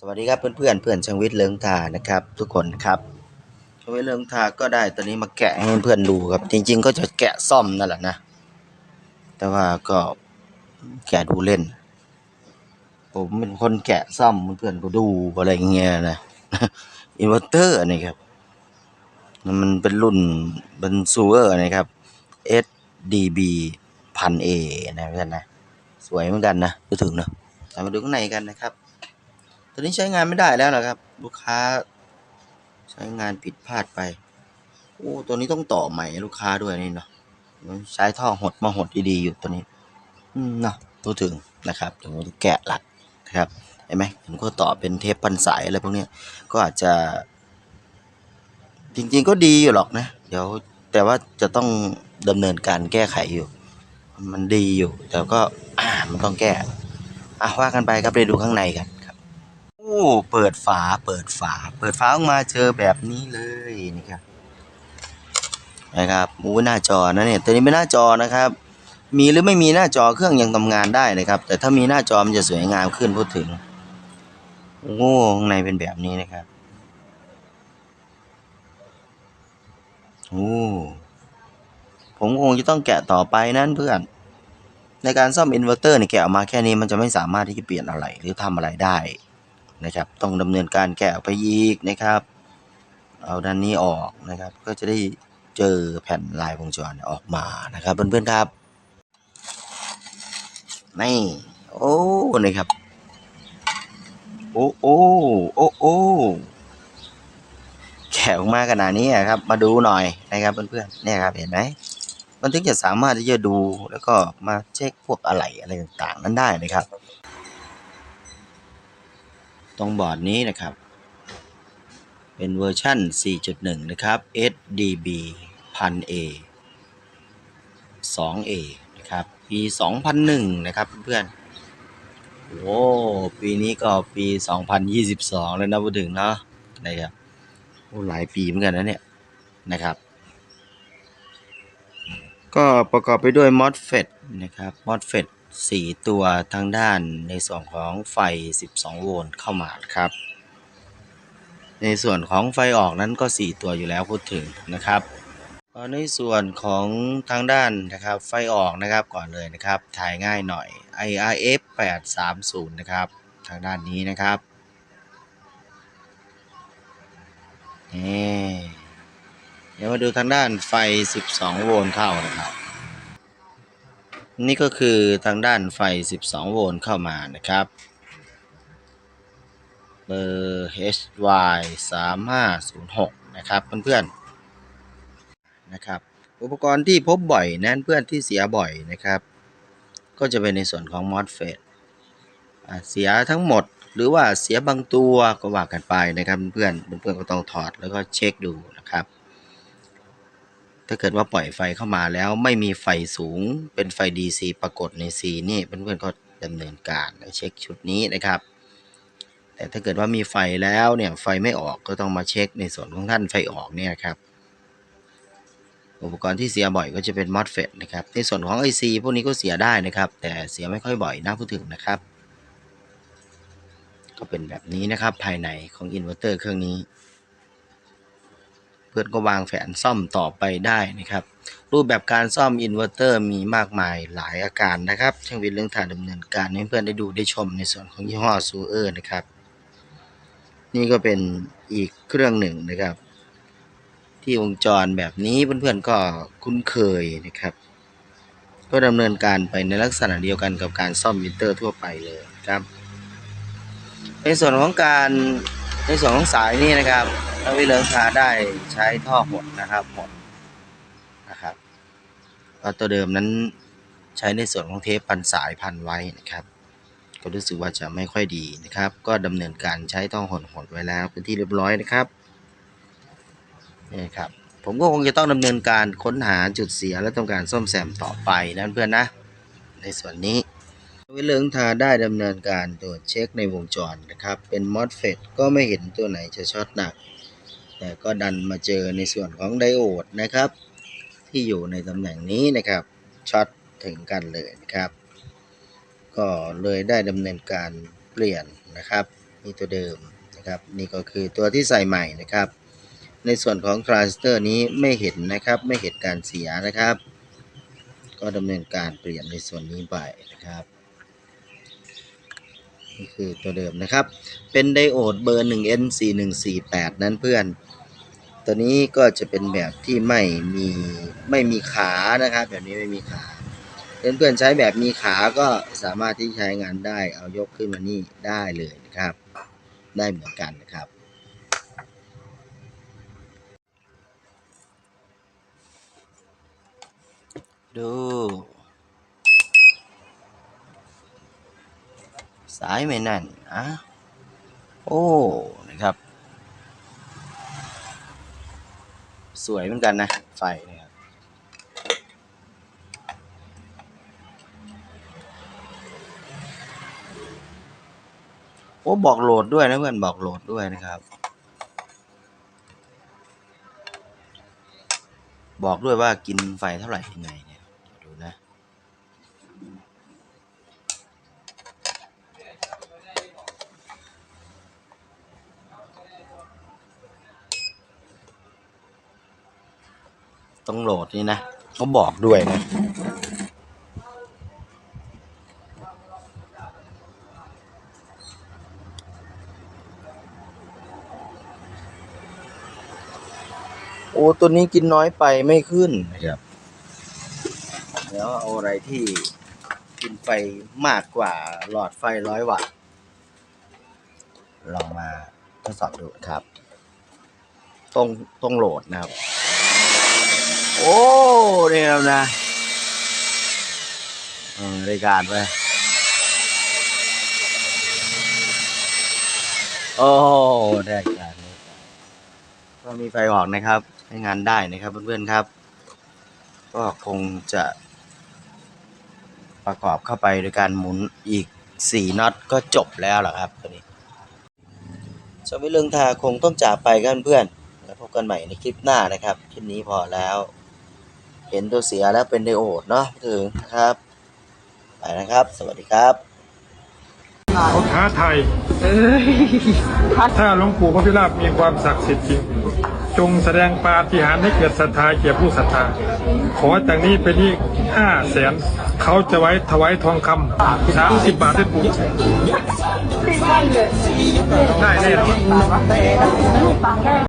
สวัสดีครับเพื่อนเพื่อนเพื่อนช่างวิทย์เลิงทานะครับ ทุกคนครับช่างวิทย์เลิงทาก็ได้ตัวนี้มาแกะให้เพื่อนดูครับ จริง ๆ ก็จะแกะซ่อมนั่นแหละนะ แต่ว่าก็แกะดูเล่น ผมเป็นคนแกะซ่อมเพื่อนก็ดูอะไรเงี้ยนะอินเวอร์เตอร์นี่ครับ มันเป็นรุ่นเป็นซูเออร์นะครับ SDB พันเอนะเพื่อนนะ สวยเหมือนกันนะดูถึงเนอะมาดูข้างในกันนะครับ ตัวนี้ใช้งานไม่ได้แล้วนะครับ ลูกค้า ใช้งานผิดพลาดไป โอ้ตัวนี้ต้องต่อใหม่ลูกค้าด้วยนี่เนาะใช้ท่อหดมาหดดีๆอยู่ตัวนี้ อืมเนาะพูดถึงนะครับถึงแกะหลักนะครับเห็นไหมเห็นก็ต่อเป็นเทปพันสายอะไรพวกนี้ก็อาจจะ จริง ๆ ก็ดีอยู่หรอกนะ เดี๋ยวแต่ว่าจะต้องดำเนินการแก้ไขอยู่ มันดีอยู่ แต่ก็มันต้องแก้อะว่ากันไปครับไปดูข้างในกัน เปิดฝาเปิดฝา เปิดฝาออกมาเจอแบบนี้เลยนี่ครับนะครับอู้หน้าจอนะเนี่ยตัวนี้เป็นหน้าจอนะครับ มีหรือไม่มีหน้าจอเครื่องยังทำงานได้นะครับ แต่ถ้ามีหน้าจอมันจะสวยงามขึ้นพูดถึงโอ้ข้างในเป็นแบบนี้นะครับโอ้ผมคงจะต้องแกะต่อไปนั่นเพื่อน ในการซ่อมอินเวอร์เตอร์เนี่ยแกะออกมาแค่นี้มันจะไม่สามารถที่จะเปลี่ยนอะไรหรือทำอะไรได้ นะครับ ต้องดำเนินการแกะไปอีกนะครับ เอาด้านนี้ออกนะครับ ก็จะได้เจอแผ่นลายวงจรออกมานะครับเพื่อนๆครับนี่โอ้นะครับ โอ้โอ้โอ้โอ้แกะออกมาขนาดนี้อะครับ มาดูหน่อยนะครับเพื่อนๆเนี่ยครับเห็นไหมมันถึงจะสามารถที่จะดูแล้วก็มาเช็คพวกอะไหล่อะไรต่างๆ นั้นได้นะครับ ตรงบอร์ดนี้นะครับ เป็นเวอร์ชั่น 4.1 นะครับ SDB 1000A 2A นะครับ ปี 2001 นะครับเพื่อนๆโอ้ปีนี้ก็ปี 2022 แล้วนะพูดถึงเนาะนะครับโอ้หลายปีเหมือนกันนะเนี่ยนะครับ ก็ประกอบไปด้วย MOSFET นะครับ MOSFET 4 ตัวทางด้านในส่วนของไฟ 12 โวลต์เข้ามาครับ ในส่วนของไฟออกนั้นก็ 4 ตัวอยู่แล้วพูดถึงนะครับในส่วนของทางด้านนะครับไฟออกนะครับก่อนเลยนะครับถ่ายง่ายหน่อย IRF 830นะครับทางด้านนี้นะครับนี่เดี๋ยวมาดูทางด้านไฟ 12 โวลต์เข้านะครับ นี่ก็คือทางด้านไฟ 12 โวลต์เข้ามานะครับ เบอร์ HY 3506 นะครับเพื่อนๆนะครับ อุปกรณ์ที่พบบ่อยนั้นเพื่อนที่เสียบ่อยนะครับ ก็จะเป็นในส่วนของ MOSFET เสียทั้งหมดหรือว่าเสียบางตัวก็ว่ากันไปนะครับเพื่อนเพื่อนๆก็ต้องถอดแล้วก็เช็คดูนะครับ ถ้าเกิดว่าปล่อยไฟเข้ามาแล้วไม่มีไฟสูงเป็นไฟ DC ปรากฏใน C นี่เพื่อนๆก็ดำเนินการเช็คชุดนี้นะครับ แต่ถ้าเกิดว่ามีไฟแล้วเนี่ยไฟไม่ออกก็ต้องมาเช็คในส่วนของท่านไฟออกเนี่ยครับ อุปกรณ์ที่เสียบ่อยก็จะเป็น MOSFET นะครับ ในส่วนของ IC พวกนี้ก็เสียได้นะครับ แต่เสียไม่ค่อยบ่อยนะพูดถึงนะครับ ก็เป็นแบบนี้นะครับภายในของอินเวอร์เตอร์เครื่องนี้ พื่อนก็วางแผนซ่อมต่อไปได้นะครับ รูปแบบการซ่อมอินเวอร์เตอร์มีมากมายหลายอาการนะครับช่างวิทย์เรื่องทางดำเนินการให้เพื่อนได้ดูได้ชมในส่วนของยี่ห้อซูเออร์นะครับ นี่ก็เป็นอีกเครื่องหนึ่งนะครับ ที่วงจรแบบนี้เพื่อนๆก็คุ้นเคยนะครับ ก็ดำเนินการไปในลักษณะเดียวกันกับการซ่อมมิเตอร์ทั่วไปเลยครับ ในส่วนของการ ในส่วนของสายนี่นะครับทาวิเลิงทาได้ใช้ท่อหดนะครับหดนะครับก็ตัวเดิมนั้นใช้ในส่วนของเทปพันสายพันไว้นะครับ ก็รู้สึกว่าจะไม่ค่อยดีนะครับ ก็ดำเนินการใช้ท่อหดหดไว้แล้วเป็นที่เรียบร้อยนะครับนี่ครับผมก็คงจะต้องดำเนินการค้นหาจุดเสียและต้องการซ่อมแซมต่อไปนะเพื่อนนะ ในส่วนนี้ วิเลิงทาได้ดำเนินการตรวจเช็คในวงจรนะครับ เป็น MOSFET ก็ไม่เห็นตัวไหนจะช็อตหนัก แต่ก็ดันมาเจอในส่วนของไดโอดนะครับ ที่อยู่ในตำแหน่งนี้นะครับช็อตถึงกันเลยนะครับ ก็เลยได้ดำเนินการเปลี่ยนนะครับในนี่ตัวเดิมนะครับนี่ก็คือตัวที่ใส่ใหม่นะครับ ในส่วนของทรานสเตอร์นี้ไม่เห็นนะครับไม่เห็นการเสียนะครับ ก็ดำเนินการเปลี่ยนในส่วนนี้ไปนะครับ นี่คือตัวเดิมนะครับ เป็นไดโอดเบอร์ 1N4148 นั้นเพื่อน ตัวนี้ก็จะเป็นแบบที่ไม่มีไม่มีขานะครับ แบบนี้ไม่มีขาเพื่อนๆใช้แบบมีขาก็สามารถที่ใช้งานได้ เอายกขึ้นมานี่ได้เลยนะครับ ได้เหมือนกันนะครับดู สายไม่นั่นอะโอ้นะครับ สวยเหมือนกันนะ ไฟเนี่ยครับโอ้บอกโหลดด้วยนะเพื่อนบอกโหลดด้วยนะครับ บอกด้วยว่ากินไฟเท่าไหร่ยังไงเนี่ยดูนะ ต้องโหลดนี่นะเขาบอกด้วยนะโอ้ตัวนี้กินน้อยไปไม่ขึ้นนะครับ แล้วเอาอะไรที่กินไฟมากกว่าหลอดไฟร้อยวัตต์ลองมาทดสอบดูครับ ตรงตรงโหลดนะครับ โอ้เนี่ยครับนะเออได้การไปโอ้ได้การการก็มีไฟออกนะครับใช้งานได้นะครับเพื่อนๆครับ ก็คงจะประกอบเข้าไปโดยการหมุนอีกสี่น็อตก็จบแล้วล่ะครับตัวนี้สวิตเรื่องทาคงต้องจากไปกันเพื่อนแล้วพบกันใหม่ในคลิปหน้านะครับ คลิปนี้พอแล้ว เห็นตัวเสียแล้วเป็นไดโอดเนาะถึงนะครับ ไปนะครับ สวัสดีครับเขาท้าไทายถ้าหลวงปู่พระพิราบมีความศักดิ์สิทธิ์จริง จงแสดงปาฏิหาริย์ให้เกิดศรัทธาแก่ผู้ศรัทธา ขอจากนี้เป็นที่ห้าแสน เขาจะไว้ถวายทองคำสามสิบบาทให้ปู่ได้แน่นอน